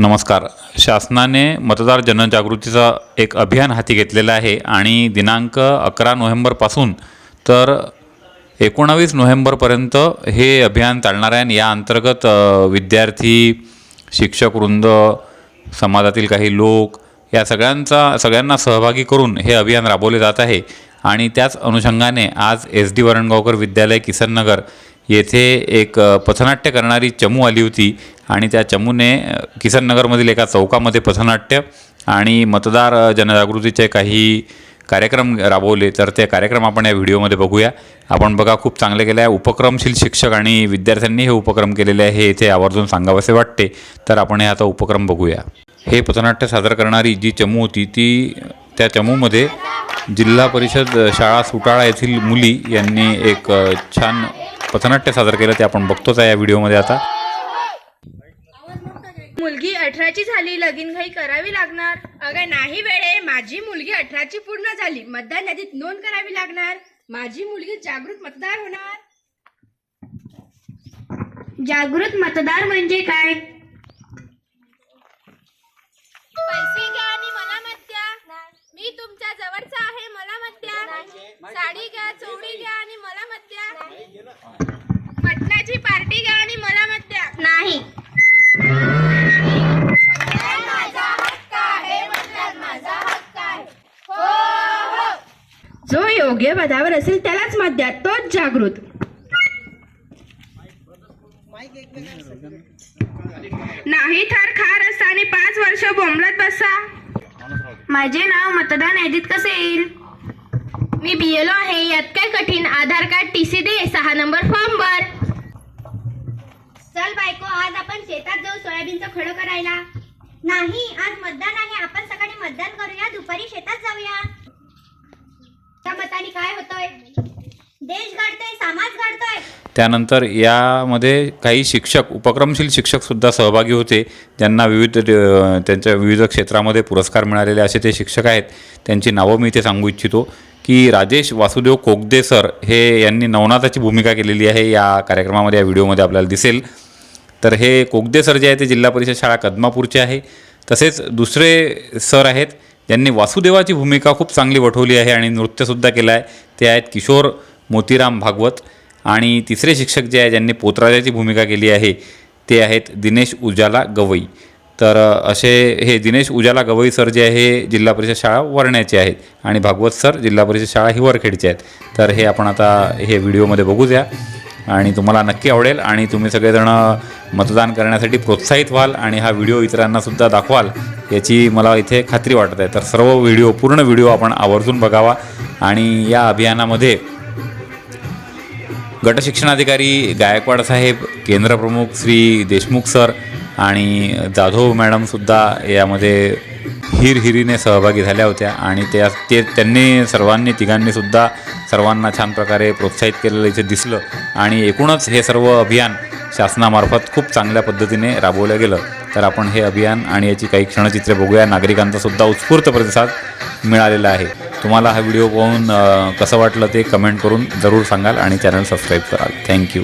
नमस्कार. शासनाने मतदार जनजागृतीचा एक अभियान हाती घेतलेलं आहे आणि दिनांक अकरा नोव्हेंबरपासून तर एकोणावीस नोव्हेंबरपर्यंत हे अभियान चालणार आहे आणि या अंतर्गत विद्यार्थी शिक्षक वृंद समाजातील काही लोक या सगळ्यांचा सगळ्यांना सहभागी करून हे अभियान राबवले जात आहे. आणि त्याच अनुषंगाने आज एस डी वरणगावकर विद्यालय किसननगर येथे एक पथनाट्य करणारी चमू आली होती आणि त्या चमूने किसन किसननगरमधील एका चौकामध्ये पथनाट्य आणि मतदार जनजागृतीचे काही कार्यक्रम राबवले. तर ते कार्यक्रम आपण या व्हिडिओमध्ये बघूया. आपण बघा खूप चांगले केले आहे. उपक्रमशील शिक्षक आणि विद्यार्थ्यांनी हे उपक्रम केलेले आहे. हे इथे आवर्जून सांगावेसे वाटते. तर आपण हे आता उपक्रम बघूया. हे पथनाट्य सादर करणारी जी चमू होती ती त्या चमूमध्ये जिल्हा परिषद शाळा सुटाळा येथील मुली यांनी एक छान पथनाट्य सादर केलं ते आपण बघतोच आहे या व्हिडिओमध्ये आता. मुलगी अठराची झाली लगीन घाई करावी लागणार. अगं नाही वेळे माझी मुलगी अठराची पूर्ण झाली मतदान यादीत नोंद करावी लागणार. माझी मुलगी जागृत मतदार होणार. जागृत मतदार म्हणजे काय? पैसे घ्या आणि मला मत द्या. मी तुमच्या जवळचा आहे मला मत द्या साडी घ्या चोळी घ्या आणि मला मत द्या मटणाची पार्टी घ्या आणि मला मत द्या नाही माझा हक्क आहे मतदान माझा हक्क आहे हो हो जो योग्य पदावर असेल त्यालाच मत द्या. तोच जागृत. नाही तर खार असता आणि पाच वर्ष बोंबलत बसा. माझे नाव मतदान यादीत कसे येईल? मी बीएलओ आहे. यात काय कठीण? आधार कार्ड टी सी दे. सहा नंबर फॉर्म भर. चल बायको आज आपण शेतात जाऊ सोयाबीनचं खडं करायला. नाही आज मतदान आहे. आपण सकाळी मतदान करूया. दुपारी शेतात जाऊया. मताने काय देश घडतोय समाज घडतोय. त्यानंतर यामध्ये काही शिक्षक उपक्रमशील शिक्षकसुद्धा सहभागी होते. ज्यांना विविध त्यांच्या विविध क्षेत्रामध्ये पुरस्कार मिळालेले असे ते शिक्षक आहेत. त्यांची नावं मी इथे सांगू इच्छितो की राजेश वासुदेव कोगदे सर हे यांनी नवनाथाची भूमिका केलेली आहे. या कार्यक्रमामध्ये या व्हिडिओमध्ये आपल्याला दिसेल. तर हे कोगदे सर जे आहे ते जिल्हा परिषद शाळा कदमापूरचे आहे. तसेच दुसरे सर आहेत ज्यांनी वासुदेवाची भूमिका खूप चांगली वठवली आहे आणि नृत्यसुद्धा केलं आहे. ते आहेत किशोर मोतीराम भागवत आणि तिसरे शिक्षक जे आहे ज्यांनी पोतराजाची भूमिका केली आहे ते आहेत दिनेश उजाला गवई. तर असे हे दिनेश उजाला गवई सर जे आहे जिल्हा परिषद शाळा वरण्याचे आहेत आणि भागवत सर जिल्हा परिषद शाळा ही वरखेडचे आहेत. तर हे आपण आता हे व्हिडिओमध्ये बघू द्या आणि तुम्हाला नक्की आवडेल आणि तुम्ही सगळेजण मतदान करण्यासाठी प्रोत्साहित व्हाल आणि हा व्हिडिओ इतरांनासुद्धा दाखवाल याची मला इथे खात्री वाटत आहे. तर सर्व व्हिडिओ पूर्ण व्हिडिओ आपण आवर्जून बघावा आणि या अभियानामध्ये गटशिक्षणाधिकारी गायकवाड साहेब केंद्रप्रमुख श्री देशमुख सर आणि जाधव मॅडमसुद्धा यामध्ये हिरहिरीने सहभागी झाल्या होत्या आणि त्या ते त्यांनी सर्वांनी तिघांनीसुद्धा सर्वांना छान प्रकारे प्रोत्साहित केलेलं इथे दिसलं. आणि एकूणच हे सर्व अभियान शासनामार्फत खूप चांगल्या पद्धतीने राबवलं गेलं. तर आपण हे अभियान आणि याची काही क्षणचित्रे बघूया. नागरिकांचा सुद्धा उत्स्फूर्त प्रतिसाद मिळालेला आहे. तुम्हाला हा व्हिडिओ पाहून कसं वाटलं ते कमेंट करून जरूर सांगाल आणि चॅनल सबस्क्राईब कराल. Thank you.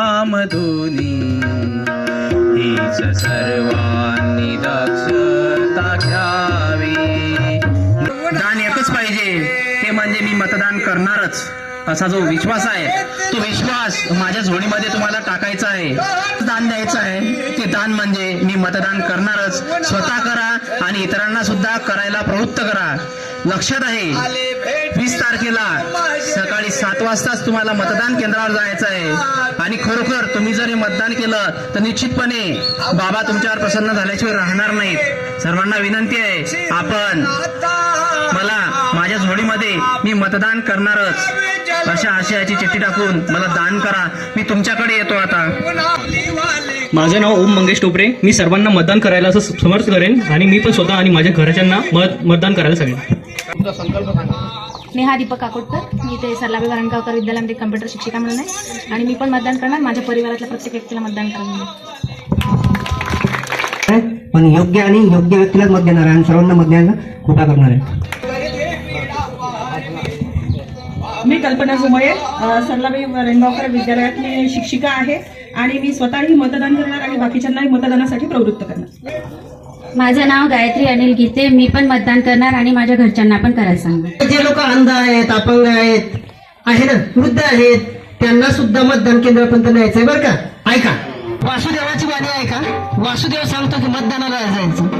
नामधुनी हीच सर्वांनी दक्षता घ्यावी। दान एकच पाहिजे ते म्हणजे मी मतदान करणारच असा जो विश्वास आहे तो विश्वास माझ्या झोडीमध्ये तुम्हाला टाकायचा आहे. दान द्यायचं आहे ते दान म्हणजे मी मतदान करणारच. स्वतः करा आणि इतरांना सुद्धा करायला प्रवृत्त करा. लक्षात आहे. वीस तारखेला सकाळी सात वाजताच तुम्हाला मतदान केंद्रावर जायचं आहे. आणि खरोखर तुम्ही जर हे मतदान केलं तर निश्चितपणे बाबा तुमच्यावर प्रसन्न झाल्याशिवाय राहणार नाहीत. सर्वांना विनंती आहे आपण मला माझ्या झोळीमध्ये मी मतदान करणारच. अशा आशयाची चिठ्ठी टाकून मला दान करा. मी तुमच्याकडे येतो आता. माझं नाव ओम मंगेश टोपरे. मी सर्वांना मतदान करायला असं समर्थ करेन आणि मी पण स्वतः आणि माझ्या घरच्यांना मत मतदान करायला सांगेन. नेहा दीपक काकोडकर. मी ते सरलाबी वरणगावकर विद्यालयामध्ये कम्प्युटर शिक्षिका म्हणून आहे. आणि मी पण मतदान करणार. माझ्या परिवारातल्या प्रत्येक व्यक्तीला मतदान करणार पण योग्य आणि योग्य व्यक्तीलाच मत देणार आहे आणि सर्वांना मत द्यायला खोटा करणार आहे. मी कल्पना जुमये सरलाबाई रेणगावकर विद्यालयातली शिक्षिका आहे आणि मी स्वतःही मतदान करणार आणि बाकीच्यांनाही मतदानासाठी प्रवृत्त करणार. माझं नाव गायत्री अनिल गीते मी पण मतदान करणार आणि माझ्या घरच्यांना पण करायला सांगणार. जे लोक अंध आहेत अपंग आहेत आहे ना वृद्ध आहेत त्यांना सुद्धा मतदान केंद्रापर्यंत न्यायचंय बरं का? ऐका. वासुदेवाची वाणी आहे का वासुदेव सांगतो की मतदानाला जायचं.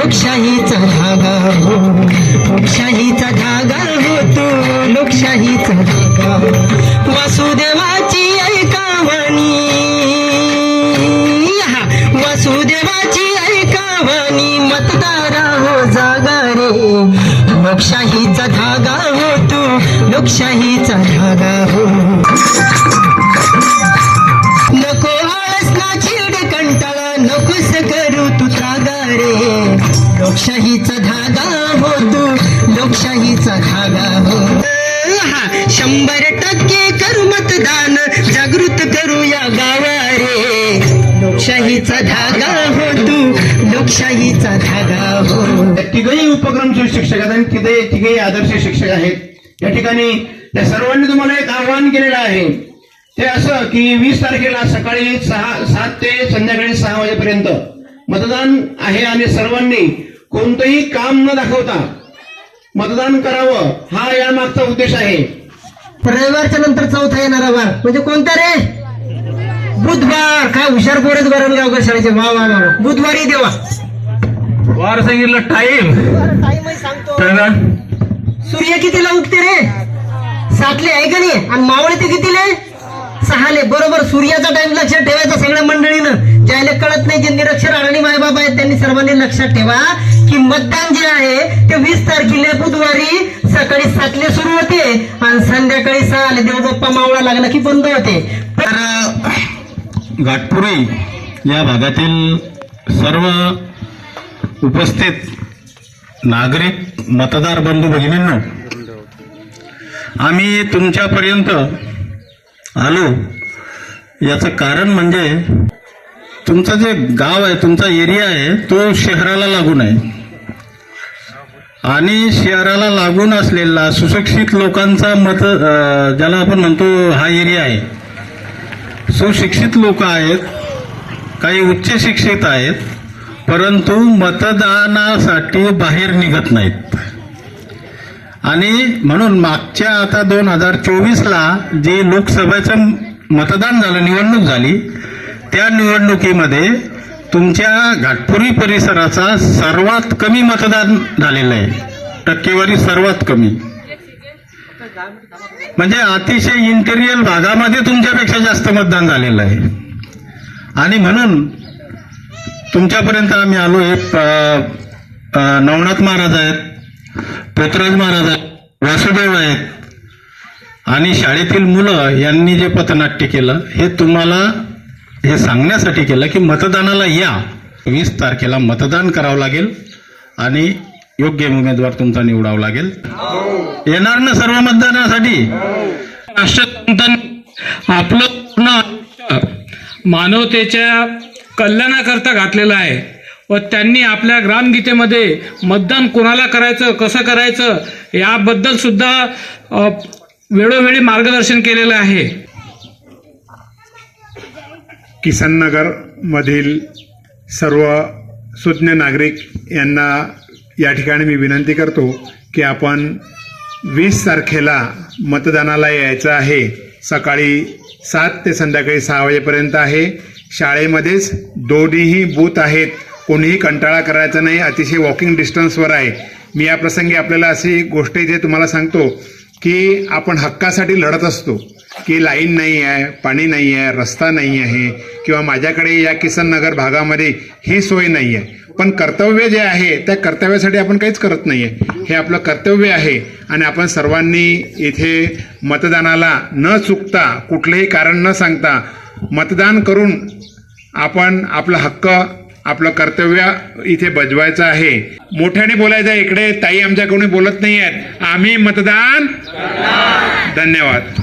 लोकशाहीचा धागा हो. लोकशाहीचा धागा होतो लोकशाहीचा धागा हो. वासुदेवाची ऐका वाणी हा. वासुदेवाची ऐका वाणी मतदारा हो जागा रे. लोकशाहीचा धागा होतो लोकशाहीचा धागा हो. लोकशाहीचा धागा हो हा, शंभर टक्के करू मतदान जागृत करूया गावा रे लोकशाहीचा धागा हो तू लोकशाहीचा धागा हो। तिघही उपक्रमशील शिक्षक आहेत आणि तिघे तिघेही आदर्श शिक्षक आहेत. या ठिकाणी त्या सर्वांनी तुम्हाला एक आव्हान केलेलं आहे. ते असं की वीस तारखेला सकाळी सहा सात ते संध्याकाळी सहा वाजेपर्यंत मतदान आहे आणि सर्वांनी कोणतंही काम न दाखवता मतदान करावं हा या मागचा उद्देश आहे. रविवारच्या नंतर चौथा येणारा वार. म्हणजे कोणता रे? बुधवार. काय हुशार पोरच बरं गावकर शाळेचे. वा वा वा वा. बुधवारी देवा. वार सांगितलं टाईम सूर्य कितीला उगते रे? सातले आहे का नाही? आणि मावळे ते कितीले? सहाले. बरोबर सूर्याचा टाइम लक्षात ठेवायचा सगळ्या मंडळीनं. ज्याला कळत नाही जे निरक्षर आणि मायबाप आहेत त्यांनी सर्वांनी लक्षात ठेवा की मतदान जे आहे ते वीस तारखेला बुधवारी सकाळी सातले सुरू होते आणि संध्याकाळी सहाले देवगप्पा मावळा लागला की बंद होते. तर घाटपुरी या भागातील सर्व उपस्थित नागरिक मतदार बंधू भगिनींनो आम्ही तुमच्यापर्यंत आलो. याचं कारण म्हणजे तुमचं जे गाव आहे तुमचा एरिया आहे तो शहराला लागून आहे. आणि शहराला लागून असलेला सुशिक्षित लोकांचा मत ज्याला आपण म्हणतो हा एरिया आहे. सुशिक्षित लोक आहेत काही उच्च शिक्षित आहेत परंतु मतदानासाठी बाहेर निघत नाहीत. आणि म्हणून मागच्या आता दोन हजार चोवीसला जे लोकसभेचं मतदान झालं निवडणूक झाली त्या निवडणुकीमध्ये तुमच्या घाटपुरी परिसराचा सर्वात कमी मतदान झालेलं आहे. टक्केवारी सर्वात कमी. म्हणजे अतिशय इंटेरियल भागामध्ये तुमच्यापेक्षा जास्त मतदान झालेलं आहे. आणि म्हणून तुमच्यापर्यंत आम्ही आलो हे नवनाथ महाराज आहेत पोतराज महाराज आहेत वासुदेव आहेत आणि शाळेतील मुलं यांनी जे पथनाट्य केलं हे तुम्हाला हे सांगण्यासाठी केलं की मतदानाला या. वीस तारखेला मतदान करावं लागेल आणि योग्य उमेदवार तुमचा निवडावा लागेल. येणार ना सर्व मतदानासाठी? आपलं पूर्ण मानवतेच्या कल्याणाकरता घातलेलं आहे व त्यांनी आपल्या ग्रामगीतेमध्ये मतदान कोणाला करायचं कसं करायचं याबद्दल सुद्धा वेळोवेळी मार्गदर्शन केलेलं आहे. किसन नगरमधील सर्व सुज्ञ नागरिक यांना या ठिकाणी मी विनंती करतो की आपण वीस तारखेला मतदानाला यायचं आहे. सकाळी सात ते संध्याकाळी सहा वाजेपर्यंत आहे. शाळेमध्येच दोन्हीही बूथ आहेत. कोणीही कंटाळा करायचा नाही. अतिशय वॉकिंग डिस्टन्सवर आहे. मी या प्रसंगी आपल्याला अशी गोष्ट इथे तुम्हाला सांगतो की आपण हक्कासाठी लढत असतो. की लाईन नाही आहे पाणी नाही आहे रस्ता नाही आहे किंवा माझ्याकडे या किसन नगर भागामध्ये ही सोय नाही आहे. पण कर्तव्य जे आहे त्या कर्तव्यासाठी आपण काहीच करत नाही आहे. हे आपलं कर्तव्य आहे आणि आपण सर्वांनी इथे मतदानाला न चुकता कुठलंही कारण न सांगता मतदान करून आपण आपला हक्क आपलं कर्तव्य इथे बजवायचं आहे. मोठ्याने बोलायचं आहे. इकडे ताई आमच्याकडून बोलत नाही आहेत. आम्ही मतदान धन्यवाद.